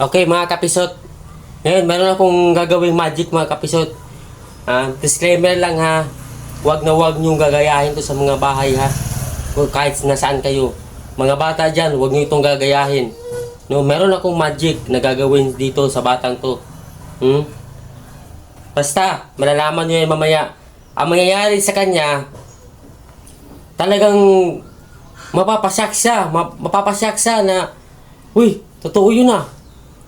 Okay, mga kapisot. Ngayon, meron akong gagawing magic, mga kapisot. Ah, disclaimer lang ha. Huwag na huwag niyong gagayahin to sa mga bahay ha. Kahit nasaan kayo. Mga bata dyan, huwag niyo itong gagayahin. No, meron akong magic na gagawin dito sa batang to. Hmm? Basta, malalaman niyo yan mamaya. Ang mangyayari sa kanya, talagang mapapasyak siya. Ma- mapapasyak siya na, uy, totoo yun ah.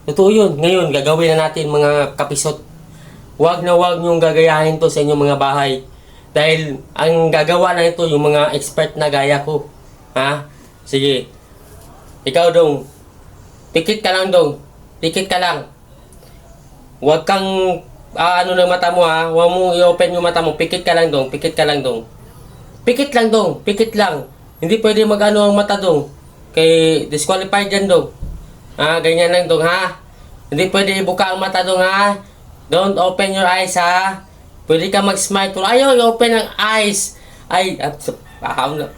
Totoo yun. Ngayon, gagawin na natin mga kapisot. Huwag na huwag niyong gagayahin to sa inyong mga bahay. Dahil ang gagawa na ito yung mga expert na gaya ko. Ha? Sige. Ikaw dong. Pikit ka lang dong. Pikit ka lang. Huwag kang ah, ano ng mata mo ha. Huwag mo i-open yung mata mo. Pikit ka lang dong. Pikit ka lang dong. Pikit lang dong. Pikit lang. Hindi pwede mag-ano ang mata dong. Kay disqualified yan dong. Ah, ganyan lang dong ha. Hindi pwede ibuka ang mata dong ha. Don't open your eyes ha. Pwede ka mag-smile. Kung ayaw i-open ang eyes. Ay, at,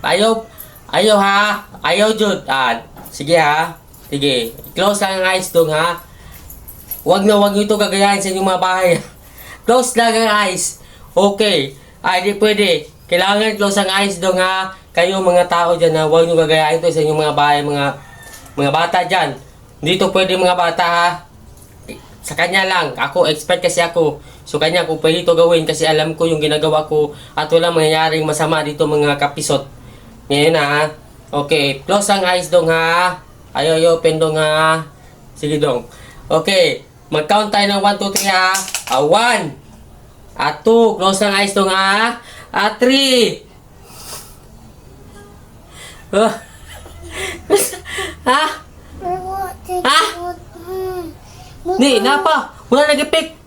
ayaw. Ayaw ha. Ayaw jud. Ah, sige ha. Sige. Close lang ang eyes dong ha. Huwag na huwag nyo ito gagayahin sa inyong mga bahay. close lang ang eyes. Okay. Ay, di pwede. Kailangan close ang eyes dong ha. Kayo mga tao dyan ha. Huwag nyo gagayahin ito sa inyong mga bahay. Mga, mga bata dyan. Dito pwede mga bata ha. Sa kanya lang. Ako, expert kasi ako. So kanya kung pwede ito gawin kasi alam ko yung ginagawa ko at wala mangyayaring masama dito mga kapisot. Ngayon ha. Okay. Close ang eyes dong ha. Ayaw, ayaw, open dong ha. Sige dong. Okay. Mag-count tayo ng 1, 2, 3 ha. Ah, 1. At 2. Close ang eyes dong ha. At 3. Ah. ha? Hmm. Ha? Ni, napa? Wala. Wala.